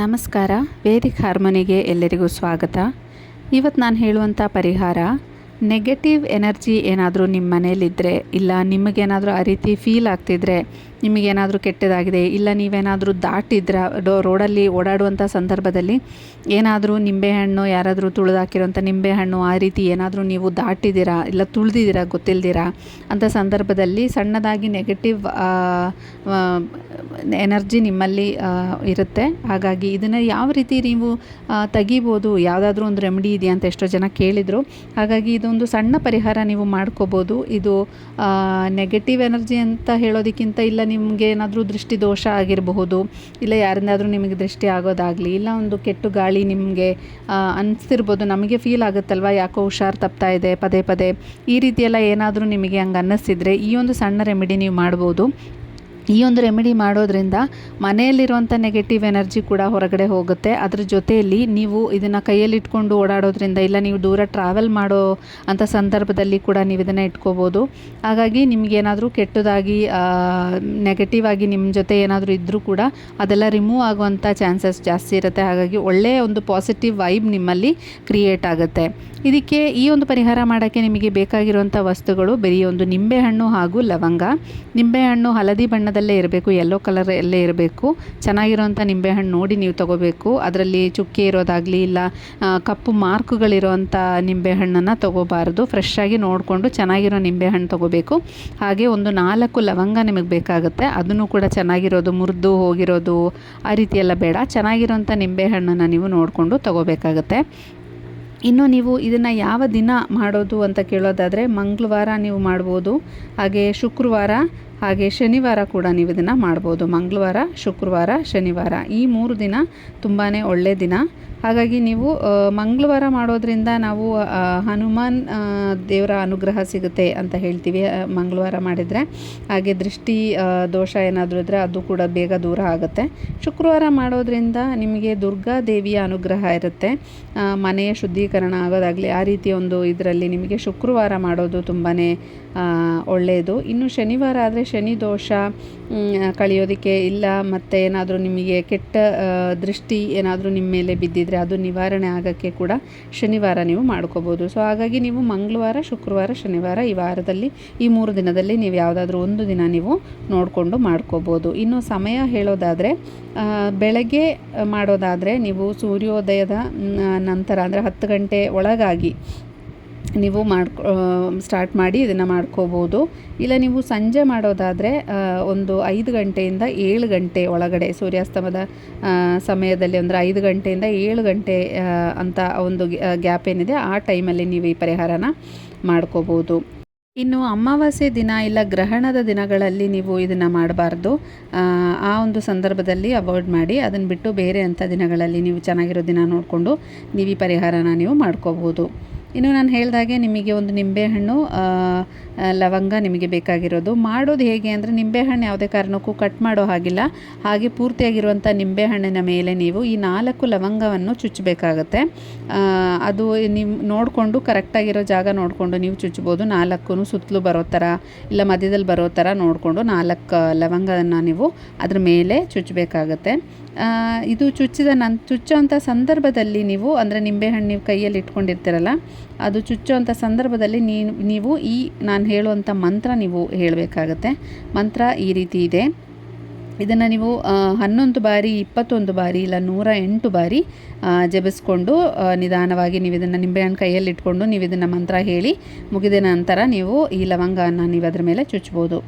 ನಮಸ್ಕಾರ. ವೇದಿಕ್ ಹಾರ್ಮೋನಿಗೆ ಎಲ್ಲರಿಗೂ ಸ್ವಾಗತ. ಇವತ್ತು ನಾನು ಹೇಳುವಂಥ ಪರಿಹಾರ ನೆಗೆಟಿವ್ ಎನರ್ಜಿ ಏನಾದರೂ ನಿಮ್ಮ ಮನೇಲಿದ್ದರೆ ಇಲ್ಲ ನಿಮಗೇನಾದರೂ ಆ ರೀತಿ ಫೀಲ್ ಆಗ್ತಿದ್ರೆ ನಿಮಗೇನಾದರೂ ಕೆಟ್ಟದಾಗಿದೆ ಇಲ್ಲ ನೀವೇನಾದರೂ ದಾಟಿದ್ರ ಡೋ ರೋಡಲ್ಲಿ ಓಡಾಡುವಂಥ ಸಂದರ್ಭದಲ್ಲಿ ಏನಾದರೂ ನಿಂಬೆಹಣ್ಣು ಯಾರಾದರೂ ತುಳಿದಾಕಿರೋಂಥ ನಿಂಬೆಹಣ್ಣು ಆ ರೀತಿ ಏನಾದರೂ ನೀವು ದಾಟಿದ್ದೀರಾ ಇಲ್ಲ ತುಳಿದಿದ್ದೀರಾ ಗೊತ್ತಿಲ್ದಿರಾ ಅಂಥ ಸಂದರ್ಭದಲ್ಲಿ ಸಣ್ಣದಾಗಿ ನೆಗೆಟಿವ್ ಎನರ್ಜಿ ನಿಮ್ಮಲ್ಲಿ ಇರುತ್ತೆ. ಹಾಗಾಗಿ ಇದನ್ನು ಯಾವ ರೀತಿ ನೀವು ತೆಗಿಬೋದು, ಯಾವುದಾದ್ರೂ ಒಂದು ರೆಮಿಡಿ ಇದೆಯಾ ಅಂತ ಎಷ್ಟೋ ಜನ ಕೇಳಿದರು. ಹಾಗಾಗಿ ಇದೊಂದು ಸಣ್ಣ ಪರಿಹಾರ ನೀವು ಮಾಡ್ಕೋಬೋದು. ಇದು ನೆಗೆಟಿವ್ ಎನರ್ಜಿ ಅಂತ ಹೇಳೋದಕ್ಕಿಂತ ಇಲ್ಲ ನಿಮಗೆ ಏನಾದರೂ ದೃಷ್ಟಿ ದೋಷ ಆಗಿರಬಹುದು, ಇಲ್ಲ ಯಾರಿಂದಾದರೂ ನಿಮಗೆ ದೃಷ್ಟಿ ಆಗೋದಾಗಲಿ, ಇಲ್ಲ ಒಂದು ಕೆಟ್ಟು ಗಾಳಿ ನಿಮಗೆ ಅನಿಸ್ತಿರ್ಬೋದು, ನಮಗೆ ಫೀಲ್ ಆಗುತ್ತಲ್ವ? ಯಾಕೋ ಹುಷಾರು ತಪ್ತಾ ಇದೆ, ಪದೇ ಪದೇ. ಈ ರೀತಿಯೆಲ್ಲ ಏನಾದರೂ ನಿಮಗೆ ಹಂಗೆ ಅನ್ನಿಸ್ತಿದ್ರೆ ಈ ಒಂದು ಸಣ್ಣ ರೆಮಿಡಿ ನೀವು ಮಾಡ್ಬೋದು. ಈ ಒಂದು ರೆಮಿಡಿ ಮಾಡೋದ್ರಿಂದ ಮನೆಯಲ್ಲಿರುವಂಥ ನೆಗೆಟಿವ್ ಎನರ್ಜಿ ಕೂಡ ಹೊರಗಡೆ ಹೋಗುತ್ತೆ. ಅದ್ರ ಜೊತೆಯಲ್ಲಿ ನೀವು ಇದನ್ನು ಕೈಯಲ್ಲಿ ಇಟ್ಕೊಂಡು ಓಡಾಡೋದ್ರಿಂದ ಇಲ್ಲ ನೀವು ದೂರ ಟ್ರಾವೆಲ್ ಮಾಡೋ ಅಂಥ ಸಂದರ್ಭದಲ್ಲಿ ಕೂಡ ನೀವು ಇದನ್ನು ಇಟ್ಕೋಬೋದು. ಹಾಗಾಗಿ ನಿಮಗೇನಾದರೂ ಕೆಟ್ಟದಾಗಿ ನೆಗೆಟಿವ್ ಆಗಿ ನಿಮ್ಮ ಜೊತೆ ಏನಾದರೂ ಇದ್ದರೂ ಕೂಡ ಅದೆಲ್ಲ ರಿಮೂವ್ ಆಗುವಂಥ ಚಾನ್ಸಸ್ ಜಾಸ್ತಿ ಇರುತ್ತೆ. ಹಾಗಾಗಿ ಒಳ್ಳೆಯ ಒಂದು ಪಾಸಿಟಿವ್ ವೈಬ್ ನಿಮ್ಮಲ್ಲಿ ಕ್ರಿಯೇಟ್ ಆಗುತ್ತೆ. ಇದಕ್ಕೆ ಈ ಒಂದು ಪರಿಹಾರ ಮಾಡೋಕ್ಕೆ ನಿಮಗೆ ಬೇಕಾಗಿರುವಂಥ ವಸ್ತುಗಳು, ಬರೀ ಒಂದು ನಿಂಬೆಹಣ್ಣು ಹಾಗೂ ಲವಂಗ. ನಿಂಬೆಹಣ್ಣು ಹಳದಿ ಬಣ್ಣದಲ್ಲೇ ಇರಬೇಕು ಯೆಲ್ಲೋ ಕಲರ್ ಎಲ್ಲೇ ಇರಬೇಕು. ಚೆನ್ನಾಗಿರೋಂಥ ನಿಂಬೆಹಣ್ಣು ನೋಡಿ ನೀವು ತೊಗೋಬೇಕು. ಅದರಲ್ಲಿ ಚುಕ್ಕೆ ಇರೋದಾಗಲಿ ಇಲ್ಲ ಕಪ್ಪು ಮಾರ್ಕ್ಗಳಿರೋವಂಥ ನಿಂಬೆಹಣ್ಣನ್ನು ತೊಗೋಬಾರ್ದು. ಫ್ರೆಶ್ ಆಗಿ ನೋಡಿಕೊಂಡು ಚೆನ್ನಾಗಿರೋ ನಿಂಬೆಹಣ್ಣು ತೊಗೋಬೇಕು. ಹಾಗೆ ಒಂದು ನಾಲ್ಕು ಲವಂಗ ನಿಮಗೆ ಬೇಕಾಗುತ್ತೆ. ಅದನ್ನು ಕೂಡ ಚೆನ್ನಾಗಿರೋದು, ಮುರಿದು ಹೋಗಿರೋದು, ಆ ರೀತಿ ಎಲ್ಲ ಬೇಡ. ಚೆನ್ನಾಗಿರೋಂಥ ನಿಂಬೆಹಣ್ಣನ್ನು ನೀವು ನೋಡಿಕೊಂಡು ತೊಗೋಬೇಕಾಗತ್ತೆ. ಇನ್ನು ನೀವು ಇದನ್ನು ಯಾವ ದಿನ ಮಾಡೋದು ಅಂತ ಕೇಳೋದಾದರೆ ಮಂಗಳವಾರ ನೀವು ಮಾಡ್ಬೋದು. ಹಾಗೆ ಶುಕ್ರವಾರ, ಹಾಗೆ ಶನಿವಾರ ಕೂಡ ನೀವು ಇದನ್ನು ಮಾಡ್ಬೋದು. ಮಂಗಳವಾರ, ಶುಕ್ರವಾರ, ಶನಿವಾರ ಈ ಮೂರು ದಿನ ತುಂಬಾ ಒಳ್ಳೆಯ ದಿನ. ಹಾಗಾಗಿ ನೀವು ಮಂಗಳವಾರ ಮಾಡೋದ್ರಿಂದ ನಾವು ಹನುಮಾನ್ ದೇವರ ಅನುಗ್ರಹ ಸಿಗುತ್ತೆ ಅಂತ ಹೇಳ್ತೀವಿ ಮಂಗಳವಾರ ಮಾಡಿದರೆ. ಹಾಗೆ ದೃಷ್ಟಿ ದೋಷ ಏನಾದರೂ ಇದ್ದರೆ ಅದು ಕೂಡ ಬೇಗ ದೂರ ಆಗುತ್ತೆ. ಶುಕ್ರವಾರ ಮಾಡೋದ್ರಿಂದ ನಿಮಗೆ ದುರ್ಗಾ ದೇವಿಯ ಅನುಗ್ರಹ ಇರುತ್ತೆ. ಮನೆಯ ಶುದ್ಧೀಕರಣ ಆಗೋದಾಗಲಿ, ಆ ರೀತಿಯ ಒಂದು ಇದರಲ್ಲಿ ನಿಮಗೆ ಶುಕ್ರವಾರ ಮಾಡೋದು ತುಂಬಾ ಒಳ್ಳೆಯದು ಇನ್ನು ಶನಿವಾರ ಆದರೆ ಶನಿ ದೋಷ ಕಳೆಯೋದಕ್ಕೆ ಇಲ್ಲ, ಮತ್ತು ಏನಾದರೂ ನಿಮಗೆ ಕೆಟ್ಟ ದೃಷ್ಟಿ ಏನಾದರೂ ನಿಮ್ಮ ಮೇಲೆ ಬಿದ್ದಿದ್ರೆ ಅದು ನಿವಾರಣೆ ಆಗೋಕ್ಕೆ ಕೂಡ ಶನಿವಾರ ನೀವು ಮಾಡ್ಕೋಬೋದು. ಸೊ ಹಾಗಾಗಿ ನೀವು ಮಂಗಳವಾರ, ಶುಕ್ರವಾರ, ಶನಿವಾರ ಈ ವಾರದಲ್ಲಿ, ಈ ಮೂರು ದಿನದಲ್ಲಿ ನೀವು ಯಾವುದಾದ್ರೂ ಒಂದು ದಿನ ನೀವು ನೋಡಿಕೊಂಡು ಮಾಡ್ಕೋಬೋದು. ಇನ್ನು ಸಮಯ ಹೇಳೋದಾದರೆ ಬೆಳಗ್ಗೆ ಮಾಡೋದಾದರೆ ನೀವು ಸೂರ್ಯೋದಯದ ನಂತರ ಅಂದರೆ ಹತ್ತು ಗಂಟೆ ಒಳಗಾಗಿ ನೀವು ಮಾಡ್ಕೊ ಸ್ಟಾರ್ಟ್ ಮಾಡಿ ಇದನ್ನು ಮಾಡ್ಕೋಬೋದು. ಇಲ್ಲ ನೀವು ಸಂಜೆ ಮಾಡೋದಾದರೆ ಒಂದು ಐದು ಗಂಟೆಯಿಂದ ಏಳು ಗಂಟೆ ಒಳಗಡೆ, ಸೂರ್ಯಾಸ್ತಮದ ಸಮಯದಲ್ಲಿ ಅಂದರೆ ಐದು ಗಂಟೆಯಿಂದ ಏಳು ಗಂಟೆ ಅಂತ ಒಂದು ಗ್ಯಾಪ್ ಏನಿದೆ, ಆ ಟೈಮಲ್ಲಿ ನೀವು ಈ ಪರಿಹಾರನ ಮಾಡ್ಕೋಬೋದು. ಇನ್ನು ಅಮಾವಾಸ್ಯೆ ದಿನ ಇಲ್ಲ ಗ್ರಹಣದ ದಿನಗಳಲ್ಲಿ ನೀವು ಇದನ್ನು ಮಾಡಬಾರ್ದು. ಆ ಒಂದು ಸಂದರ್ಭದಲ್ಲಿ ಅವಾಯ್ಡ್ ಮಾಡಿ, ಅದನ್ನು ಬಿಟ್ಟು ಬೇರೆ ಅಂಥ ದಿನಗಳಲ್ಲಿ ನೀವು ಚೆನ್ನಾಗಿರೋ ದಿನ ನೋಡಿಕೊಂಡು ನೀವು ಈ ಪರಿಹಾರನ ನೀವು ಮಾಡ್ಕೋಬೋದು. ಇನ್ನು ನಾನು ಹೇಳಿದಾಗೆ ನಿಮಗೆ ಒಂದು ನಿಂಬೆಹಣ್ಣು ಲವಂಗ ನಿಮಗೆ ಬೇಕಾಗಿರೋದು. ಮಾಡೋದು ಹೇಗೆ ಅಂದರೆ ನಿಂಬೆಹಣ್ಣು ಯಾವುದೇ ಕಾರಣಕ್ಕೂ ಕಟ್ ಮಾಡೋ ಹಾಗಿಲ್ಲ. ಹಾಗೆ ಪೂರ್ತಿಯಾಗಿರುವಂಥ ನಿಂಬೆಹಣ್ಣಿನ ಮೇಲೆ ನೀವು ಈ ನಾಲ್ಕು ಲವಂಗವನ್ನು ಚುಚ್ಚಬೇಕಾಗತ್ತೆ. ಅದು ನಿಮ್ಮ ನೋಡಿಕೊಂಡು ಕರೆಕ್ಟಾಗಿರೋ ಜಾಗ ನೋಡಿಕೊಂಡು ನೀವು ಚುಚ್ಬೋದು ನಾಲ್ಕು ಸುತ್ತಲೂ ಬರೋ ಥರ ಇಲ್ಲ ಮಧ್ಯದಲ್ಲಿ ಬರೋ ಥರ ನೋಡಿಕೊಂಡು ನಾಲ್ಕು ಲವಂಗವನ್ನು ನೀವು ಅದ್ರ ಮೇಲೆ ಚುಚ್ಚಬೇಕಾಗತ್ತೆ. ಇದು ಚುಚ್ಚಿದ ನನ್ ಚುಚ್ಚೋಂಥ ಸಂದರ್ಭದಲ್ಲಿ ನೀವು, ಅಂದರೆ ನಿಂಬೆಹಣ್ಣು ನೀವು ಕೈಯಲ್ಲಿ ಇಟ್ಕೊಂಡಿರ್ತೀರಲ್ಲ, ಅದು ಚುಚ್ಚೋಂಥ ಸಂದರ್ಭದಲ್ಲಿ ನೀವು ಈ ನಾನು ಹೇಳುವಂಥ ಮಂತ್ರ ನೀವು ಹೇಳಬೇಕಾಗತ್ತೆ. ಮಂತ್ರ ಈ ರೀತಿ ಇದೆ. ಇದನ್ನು ನೀವು ಹನ್ನೊಂದು ಬಾರಿ, ಇಪ್ಪತ್ತೊಂದು ಬಾರಿ, ಇಲ್ಲ ನೂರ ಎಂಟು ಬಾರಿ ಜಪಿಸ್ಕೊಂಡು ನಿಧಾನವಾಗಿ ನೀವು ಇದನ್ನು ನಿಂಬೆಹಣ್ಣು ಕೈಯಲ್ಲಿ ಇಟ್ಕೊಂಡು ನೀವು ಇದನ್ನು ಮಂತ್ರ ಹೇಳಿ, ಮುಗಿದ ನಂತರ ನೀವು ಈ ಲವಂಗವನ್ನು ನೀವು ಅದರ ಮೇಲೆ ಚುಚ್ಬೋದು.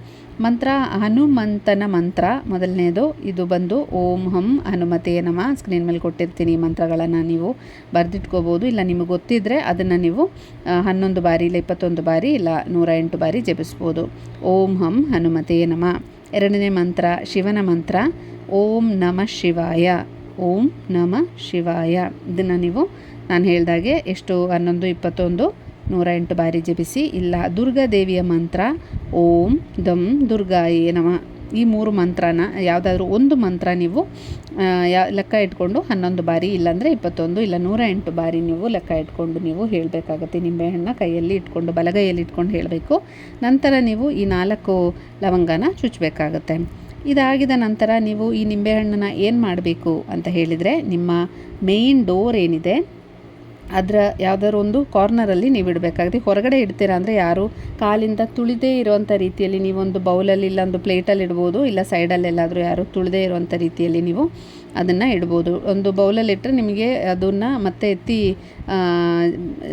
ಮಂತ್ರ, ಹನುಮಂತನ ಮಂತ್ರ, ಮೊದಲನೇದು, ಇದು ಬಂದು ಓಂ ಹಂ ಹನುಮತೆಯ ನಮ ಸ್ಕ್ರೀನ್ ಮೇಲೆ ಕೊಟ್ಟಿರ್ತೀನಿ ಮಂತ್ರಗಳನ್ನು ನೀವು ಬರೆದಿಟ್ಕೋಬೋದು. ಇಲ್ಲ ನಿಮಗೆ ಗೊತ್ತಿದ್ದರೆ ಅದನ್ನು ನೀವು ಹನ್ನೊಂದು ಬಾರಿ, ಇಲ್ಲ ಇಪ್ಪತ್ತೊಂದು ಬಾರಿ, ಇಲ್ಲ ನೂರ ಎಂಟು ಬಾರಿ ಜಪಿಸ್ಬೋದು. ಓಂ ಹಂ ಹನುಮತೆ ನಮ. ಎರಡನೇ ಮಂತ್ರ, ಶಿವನ ಮಂತ್ರ, ಓಂ ನಮ ಶಿವಾಯ, ಓಂ ನಮ ಶಿವಾಯ. ಇದನ್ನು ನೀವು, ನಾನು ಹೇಳಿದಾಗೆ ಎಷ್ಟು ಹನ್ನೊಂದು, ಇಪ್ಪತ್ತೊಂದು, ನೂರ ಎಂಟು ಬಾರಿ ಜಪಿಸಿ. ಇಲ್ಲ ದುರ್ಗಾದೇವಿಯ ಮಂತ್ರ, ಓಂ ದಂ ದುರ್ಗಾಯೇ ನಮ. ಈ ಮೂರು ಮಂತ್ರನ, ಯಾವುದಾದ್ರೂ ಒಂದು ಮಂತ್ರ ನೀವು ಲೆಕ್ಕ ಇಟ್ಕೊಂಡು ಹನ್ನೊಂದು ಬಾರಿ, ಇಲ್ಲಾಂದರೆ ಇಪ್ಪತ್ತೊಂದು ಇಲ್ಲ ನೂರ ಎಂಟು ಬಾರಿ ನೀವು ಲೆಕ್ಕ ಇಟ್ಕೊಂಡು ನೀವು ಹೇಳಬೇಕಾಗತ್ತೆ. ನಿಂಬೆಹಣ್ಣ ಕೈಯಲ್ಲಿ ಇಟ್ಕೊಂಡು, ಬಲಗೈಯಲ್ಲಿ ಇಟ್ಕೊಂಡು ಹೇಳಬೇಕು. ನಂತರ ನೀವು ಈ ನಾಲ್ಕು ಲವಂಗನ ಚುಚ್ಚಬೇಕಾಗತ್ತೆ ಇದಾಗಿದ ನಂತರ ನೀವು ಈ ನಿಂಬೆಹಣ್ಣನ್ನು ಏನು ಮಾಡಬೇಕು ಅಂತ ಹೇಳಿದರೆ, ನಿಮ್ಮ ಮೇಯ್ನ್ ಡೋರ್ ಏನಿದೆ ಅದರ ಯಾವುದಾದ್ರು ಒಂದು ಕಾರ್ನರಲ್ಲಿ ನೀವು ಇಡಬೇಕಾಗುತ್ತೆ ಹೊರಗಡೆ ಇಡ್ತೀರಾ ಅಂದರೆ ಯಾರು ಕಾಲಿಂದ ತುಳಿದೇ ಇರುವಂಥ ರೀತಿಯಲ್ಲಿ ನೀವೊಂದು ಬೌಲಲ್ಲಿ ಇಲ್ಲ ಒಂದು ಪ್ಲೇಟಲ್ಲಿ ಇಡ್ಬೋದು, ಇಲ್ಲ ಸೈಡಲ್ಲೆಲ್ಲಾದರೂ ಯಾರು ತುಳಿದೇ ಇರುವಂಥ ರೀತಿಯಲ್ಲಿ ನೀವು ಅದನ್ನು ಇಡ್ಬೋದು. ಒಂದು ಬೌಲಲ್ಲಿ ಇಟ್ಟರೆ ನಿಮಗೆ ಅದನ್ನು ಮತ್ತೆ ಎತ್ತಿ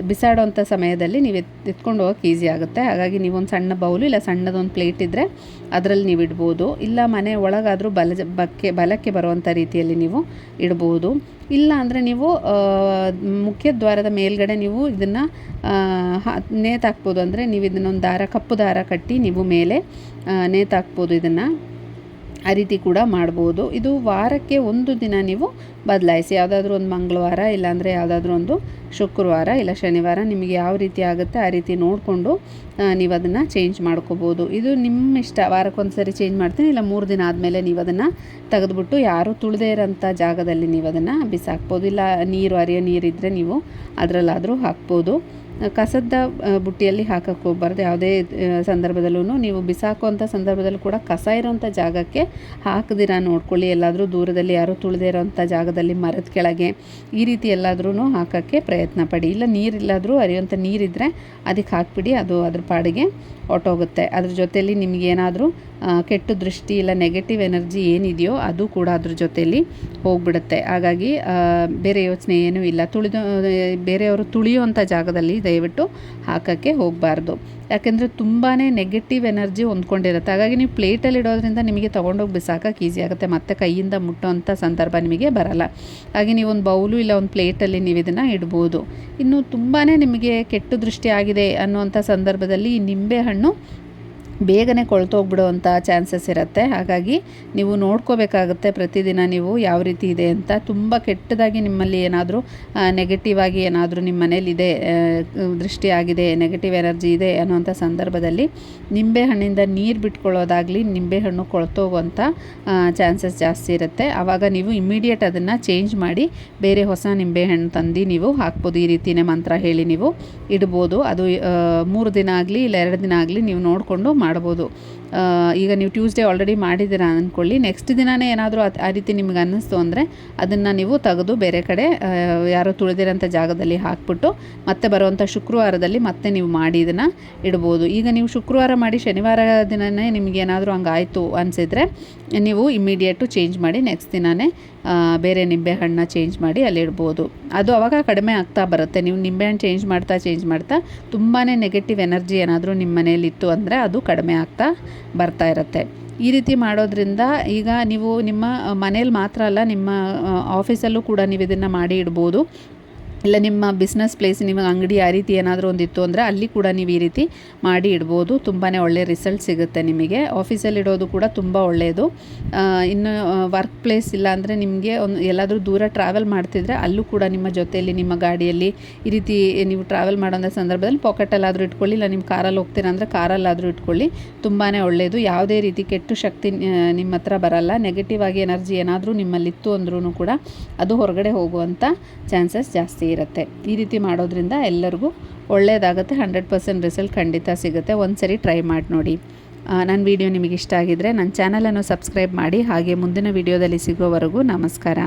ಬಿಸಾಡೋವಂಥ ಸಮಯದಲ್ಲಿ ನೀವು ಎತ್, ಎತ್ಕೊಂಡು ಹೋಗೋಕೆ ಈಸಿ ಆಗುತ್ತೆ. ಹಾಗಾಗಿ ನೀವೊಂದು ಸಣ್ಣ ಬೌಲು ಇಲ್ಲ ಸಣ್ಣದೊಂದು ಪ್ಲೇಟ್ ಇದ್ದರೆ ಅದರಲ್ಲಿ ನೀವು ಇಡ್ಬೋದು. ಇಲ್ಲ ಮನೆ ಒಳಗಾದರೂ ಬಲ, ಬಕ್ಕೆ, ಬಲಕ್ಕೆ ಬರುವಂಥ ರೀತಿಯಲ್ಲಿ ನೀವು ಇಡ್ಬೋದು. ಇಲ್ಲ ಅಂದರೆ ನೀವು ಮುಖ್ಯ ದ್ವಾರದ ಮೇಲ್ಗಡೆ ನೀವು ಇದನ್ನು ನೇತಾಕ್ಬೋದು ಅಂದರೆ ನೀವು ಇದನ್ನೊಂದು ದಾರ, ಕಪ್ಪು ದಾರ ಕಟ್ಟಿ ನೀವು ಮೇಲೆ ನೇತಾಕ್ಬೋದು ಇದನ್ನು. ಆ ರೀತಿ ಕೂಡ ಮಾಡ್ಬೋದು. ಇದು ವಾರಕ್ಕೆ ಒಂದು ದಿನ ನೀವು ಬದಲಾಯಿಸಿ ಯಾವುದಾದ್ರೂ ಒಂದು ಮಂಗಳವಾರ ಇಲ್ಲಾಂದರೆ ಯಾವುದಾದ್ರೂ ಒಂದು ಶುಕ್ರವಾರ ಇಲ್ಲ ಶನಿವಾರ ನಿಮಗೆ ಯಾವ ರೀತಿ ಆಗುತ್ತೆ ಆ ರೀತಿ ನೋಡಿಕೊಂಡು ನೀವು ಅದನ್ನು ಚೇಂಜ್ ಮಾಡ್ಕೋಬೋದು. ಇದು ನಿಮ್ಮ ಇಷ್ಟ. ವಾರಕ್ಕೊಂದು ಸರಿ ಚೇಂಜ್ ಮಾಡ್ತೀನಿ ಇಲ್ಲ ಮೂರು ದಿನ ಆದಮೇಲೆ ನೀವು ಅದನ್ನು ತೆಗೆದುಬಿಟ್ಟು ಯಾರು ತುಳಿದೇ ಇರೋಂಥ ಜಾಗದಲ್ಲಿ ನೀವು ಅದನ್ನು ಬಿಸಾಕ್ಬೋದು. ಇಲ್ಲ ನೀರು, ಅರಿಯೋ ನೀರಿದ್ದರೆ ನೀವು ಅದರಲ್ಲಾದರೂ ಹಾಕ್ಬೋದು. ಕಸದ ಬುಟ್ಟಿಯಲ್ಲಿ ಹಾಕಕ್ಕೆ ಹೋಗ್ಬಾರ್ದು. ಯಾವುದೇ ಸಂದರ್ಭದಲ್ಲೂ ನೀವು ಬಿಸಾಕುವಂಥ ಸಂದರ್ಭದಲ್ಲೂ ಕೂಡ ಕಸ ಇರೋವಂಥ ಜಾಗಕ್ಕೆ ಹಾಕದಿರ ನೋಡ್ಕೊಳ್ಳಿ. ಎಲ್ಲಾದರೂ ದೂರದಲ್ಲಿ ಯಾರೂ ತುಳಿದೇ ಇರೋವಂಥ ಜಾಗದಲ್ಲಿ ಮರದ ಕೆಳಗೆ ಈ ರೀತಿ ಎಲ್ಲಾದ್ರೂ ಹಾಕೋಕ್ಕೆ ಪ್ರಯತ್ನ ಪಡಿ. ಇಲ್ಲ ನೀರಿಲ್ಲಾದರೂ ಹರಿಯುವಂಥ ನೀರಿದ್ದರೆ ಅದಕ್ಕೆ ಹಾಕ್ಬಿಡಿ, ಅದು ಅದ್ರ ಪಾಡಿಗೆ ಹೊಟ್ಟೋಗುತ್ತೆ ಅದ್ರ ಜೊತೆಯಲ್ಲಿ ನಿಮಗೇನಾದರೂ ಕೆಟ್ಟ ದೃಷ್ಟಿ ಇಲ್ಲ ನೆಗೆಟಿವ್ ಎನರ್ಜಿ ಏನಿದೆಯೋ ಅದು ಕೂಡ ಅದ್ರ ಜೊತೆಯಲ್ಲಿ ಹೋಗ್ಬಿಡುತ್ತೆ. ಹಾಗಾಗಿ ಬೇರೆ ಯೋಚನೆ ಏನೂ ಇಲ್ಲ. ತುಳಿದು, ಬೇರೆಯವರು ತುಳಿಯುವಂಥ ಜಾಗದಲ್ಲಿ ದಯವಿಟ್ಟು ಹಾಕೋಕ್ಕೆ ಹೋಗಬಾರ್ದು. ಯಾಕೆಂದರೆ ತುಂಬಾ ನೆಗೆಟಿವ್ ಎನರ್ಜಿ ಹೊಂದ್ಕೊಂಡಿರುತ್ತೆ. ಹಾಗಾಗಿ ನೀವು ಪ್ಲೇಟಲ್ಲಿ ಇಡೋದ್ರಿಂದ ನಿಮಗೆ ತೊಗೊಂಡೋಗಿ ಬಿಸಾಕಕ್ಕೆ ಈಸಿ ಆಗುತ್ತೆ. ಮತ್ತೆ ಕೈಯಿಂದ ಮುಟ್ಟೋವಂಥ ಸಂದರ್ಭ ನಿಮಗೆ ಬರಲ್ಲ. ಹಾಗೆ ನೀವು ಒಂದು ಬೌಲು ಇಲ್ಲ ಒಂದು ಪ್ಲೇಟಲ್ಲಿ ನೀವು ಇದನ್ನು ಇಡ್ಬೋದು. ಇನ್ನು ತುಂಬಾ ನಿಮಗೆ ಕೆಟ್ಟ ದೃಷ್ಟಿ ಆಗಿದೆ ಅನ್ನುವಂಥ ಸಂದರ್ಭದಲ್ಲಿ ನಿಂಬೆಹಣ್ಣು ಬೇಗನೆ ಕೊಳ್ತೋಗ್ಬಿಡುವಂಥ ಚಾನ್ಸಸ್ ಇರುತ್ತೆ. ಹಾಗಾಗಿ ನೀವು ನೋಡ್ಕೋಬೇಕಾಗುತ್ತೆ ಪ್ರತಿದಿನ ನೀವು ಯಾವ ರೀತಿ ಇದೆ ಅಂತ. ತುಂಬ ಕೆಟ್ಟದಾಗಿ ನಿಮ್ಮಲ್ಲಿ ಏನಾದರೂ ನೆಗೆಟಿವ್ ಆಗಿ ಏನಾದರೂ ನಿಮ್ಮ ಮನೇಲಿದೆ ದೃಷ್ಟಿ ಆಗಿದೆ ನೆಗೆಟಿವ್ ಎನರ್ಜಿ ಇದೆ ಅನ್ನೋಂಥ ಸಂದರ್ಭದಲ್ಲಿ ನಿಂಬೆ ಹಣ್ಣಿಂದ ನೀರು ಬಿಟ್ಕೊಳ್ಳೋದಾಗಲಿ ನಿಂಬೆಹಣ್ಣು ಕೊಳ್ತೋಗುವಂಥ ಚಾನ್ಸಸ್ ಜಾಸ್ತಿ ಇರುತ್ತೆ. ಆವಾಗ ನೀವು ಇಮ್ಮಿಡಿಯೇಟ್ ಅದನ್ನು ಚೇಂಜ್ ಮಾಡಿ ಬೇರೆ ಹೊಸ ನಿಂಬೆಹಣ್ಣು ತಂದು ನೀವು ಹಾಕ್ಬೋದು. ಈ ರೀತಿಯೇ ಮಂತ್ರ ಹೇಳಿ ನೀವು ಇಡ್ಬೋದು. ಅದು ಮೂರು ದಿನ ಆಗಲಿ ಇಲ್ಲ ಎರಡು ದಿನ ಆಗಲಿ ನೀವು ನೋಡಿಕೊಂಡು ಮಾಡ್ಬೋದು. ಈಗ ನೀವು ಟ್ಯೂಸ್ಡೇ ಆಲ್ರೆಡಿ ಮಾಡಿದ್ದೀರಾ ಅಂದ್ಕೊಳ್ಳಿ ನೆಕ್ಸ್ಟ್ ದಿನವೇ ಏನಾದರೂ ಆ ರೀತಿ ನಿಮ್ಗೆ ಅನ್ನಿಸ್ತು ಅಂದರೆ ಅದನ್ನು ನೀವು ತೆಗೆದು ಬೇರೆ ಕಡೆ ಯಾರೋ ತುಳಿದಿರೋಂಥ ಜಾಗದಲ್ಲಿ ಹಾಕ್ಬಿಟ್ಟು ಮತ್ತೆ ಬರುವಂಥ ಶುಕ್ರವಾರದಲ್ಲಿ ಮತ್ತೆ ನೀವು ಮಾಡಿ ಇದನ್ನು ಇಡ್ಬೋದು. ಈಗ ನೀವು ಶುಕ್ರವಾರ ಮಾಡಿ ಶನಿವಾರ ದಿನವೇ ನಿಮ್ಗೆ ಏನಾದರೂ ಹಂಗಾಯಿತು ಅನಿಸಿದರೆ ನೀವು ಇಮ್ಮಿಡಿಯೇಟು ಚೇಂಜ್ ಮಾಡಿ ನೆಕ್ಸ್ಟ್ ದಿನವೇ ಬೇರೆ ನಿಂಬೆಹಣ್ಣು ಚೇಂಜ್ ಮಾಡಿ ಅಲ್ಲಿ ಇಡ್ಬೋದು. ಅದು ಅವಾಗ ಕಡಿಮೆ ಆಗ್ತಾ ಬರುತ್ತೆ. ನೀವು ನಿಂಬೆಹಣ್ಣು ಚೇಂಜ್ ಮಾಡ್ತಾ ಚೇಂಜ್ ಮಾಡ್ತಾ ತುಂಬಾ ನೆಗೆಟಿವ್ ಎನರ್ಜಿ ಏನಾದರೂ ನಿಮ್ಮ ಮನೇಲಿತ್ತು ಅಂದರೆ ಅದು ಕಡಿಮೆ ಆಗ್ತಾ ಬರ್ತಾ ಇರುತ್ತೆ. ಈ ರೀತಿ ಮಾಡೋದ್ರಿಂದ ಈಗ ನೀವು ನಿಮ್ಮ ಮನೇಲಿ ಮಾತ್ರ ಅಲ್ಲ, ನಿಮ್ಮ ಆಫೀಸಲ್ಲೂ ಕೂಡ ನೀವು ಇದನ್ನು ಮಾಡಿ ಇಡ್ಬೋದು. ಇಲ್ಲ, ನಿಮ್ಮ ಬಿಸ್ನೆಸ್ ಪ್ಲೇಸ್ ನಿಮಗೆ ಅಂಗಡಿ ಆ ರೀತಿ ಏನಾದರೂ ಒಂದಿತ್ತು ಅಂದರೆ ಅಲ್ಲಿ ಕೂಡ ನೀವು ಈ ರೀತಿ ಮಾಡಿ ಇಡ್ಬೋದು. ತುಂಬಾ ಒಳ್ಳೆಯ ರಿಸಲ್ಟ್ ಸಿಗುತ್ತೆ ನಿಮಗೆ. ಆಫೀಸಲ್ಲಿ ಇಡೋದು ಕೂಡ ತುಂಬ ಒಳ್ಳೆಯದು ಇನ್ನು ವರ್ಕ್ ಪ್ಲೇಸ್ ಇಲ್ಲ ಅಂದರೆ ನಿಮಗೆ ಒಂದು ಎಲ್ಲಾದರೂ ದೂರ ಟ್ರಾವೆಲ್ ಮಾಡ್ತಿದ್ರೆ ಅಲ್ಲೂ ಕೂಡ ನಿಮ್ಮ ಜೊತೆಯಲ್ಲಿ ನಿಮ್ಮ ಗಾಡಿಯಲ್ಲಿ ಈ ರೀತಿ ನೀವು ಟ್ರಾವೆಲ್ ಮಾಡೋಂಥ ಸಂದರ್ಭದಲ್ಲಿ ಪಾಕೆಟಲ್ಲಾದರೂ ಇಟ್ಕೊಳ್ಳಿ, ಇಲ್ಲ ನಿಮ್ಮ ಕಾರಲ್ಲಿ ಹೋಗ್ತೀರಾ ಅಂದರೆ ಕಾರಲ್ಲಾದರೂ ಇಟ್ಕೊಳ್ಳಿ. ತುಂಬಾ ಒಳ್ಳೆಯದು ಯಾವುದೇ ರೀತಿ ಕೆಟ್ಟು ಶಕ್ತಿ ನಿಮ್ಮ ಹತ್ರ ಬರಲ್ಲ. ನೆಗೆಟಿವ್ ಆಗಿ ಎನರ್ಜಿ ಏನಾದರೂ ನಿಮ್ಮಲ್ಲಿತ್ತು ಅಂದ್ರೂ ಕೂಡ ಅದು ಹೊರಗಡೆ ಹೋಗುವಂಥ ಚಾನ್ಸಸ್ ಜಾಸ್ತಿ ಇರುತ್ತೆ. ಈ ರೀತಿ ಮಾಡೋದ್ರಿಂದ ಎಲ್ಲರಿಗೂ ಒಳ್ಳೆಯದಾಗುತ್ತೆ ಹಂಡ್ರೆಡ್ ಪರ್ಸೆಂಟ್ ರಿಸಲ್ಟ್ ಖಂಡಿತ ಸಿಗುತ್ತೆ. ಒಂದು ಸರಿ ಟ್ರೈ ಮಾಡಿ ನೋಡಿ. ನನ್ನ ವಿಡಿಯೋ ನಿಮಗೆ ಇಷ್ಟ ಆಗಿದ್ದರೆ ನನ್ನ ಚಾನಲನ್ನು ಸಬ್ಸ್ಕ್ರೈಬ್ ಮಾಡಿ. ಹಾಗೆ ಮುಂದಿನ ವಿಡಿಯೋದಲ್ಲಿ ಸಿಗೋವರೆಗೂ ನಮಸ್ಕಾರ.